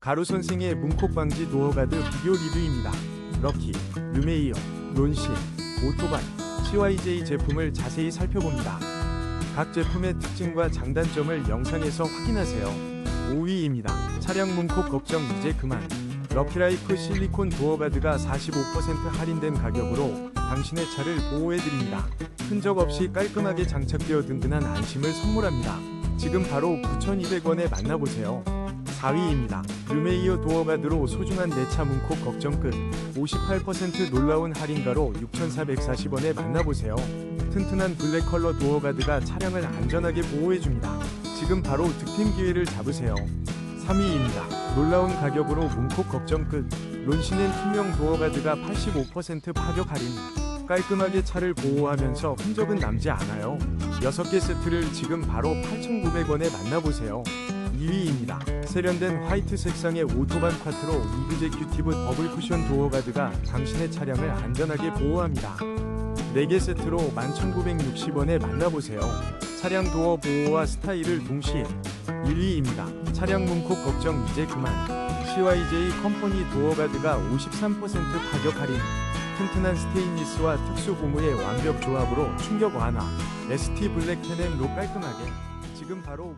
가루 선생의 문콕 방지 도어가드 비교 리뷰입니다. 럭키, 르메이어, 론신, 오토바이, CYJ 제품을 자세히 살펴봅니다. 각 제품의 특징과 장단점을 영상에서 확인하세요. 5위입니다. 차량 문콕 걱정 이제 그만. 럭키라이프 실리콘 도어가드가 45% 할인된 가격으로 당신의 차를 보호해드립니다. 흔적 없이 깔끔하게 장착되어 든든한 안심을 선물합니다. 지금 바로 9,200원에 만나보세요. 4위입니다. 르메이어 도어가드로 소중한 내 차 문콕 걱정 끝. 58% 놀라운 할인가로 6,440원에 만나보세요. 튼튼한 블랙 컬러 도어가드가 차량을 안전하게 보호해줍니다. 지금 바로 득템 기회를 잡으세요. 3위입니다. 놀라운 가격으로 문콕 걱정 끝. 론시는 투명 도어가드가 85% 파격 할인. 깔끔하게 차를 보호하면서 흔적은 남지 않아요. 6개 세트를 지금 바로 8,900원에 만나보세요. 2위입니다. 세련된 화이트 색상의 오토반 콰트로 이그제 큐티브 더블 쿠션 도어 가드가 당신의 차량을 안전하게 보호합니다. 4개 세트로 11,960원에 만나보세요. 차량 도어 보호와 스타일을 동시에 1위입니다. 차량 문콕 걱정 이제 그만. CYJ 컴퍼니 도어가드가 53% 가격 할인. 튼튼한 스테인리스와 특수 고무의 완벽 조합으로 충격 완화. ST 블랙 테넴로 깔끔하게. 지금 바로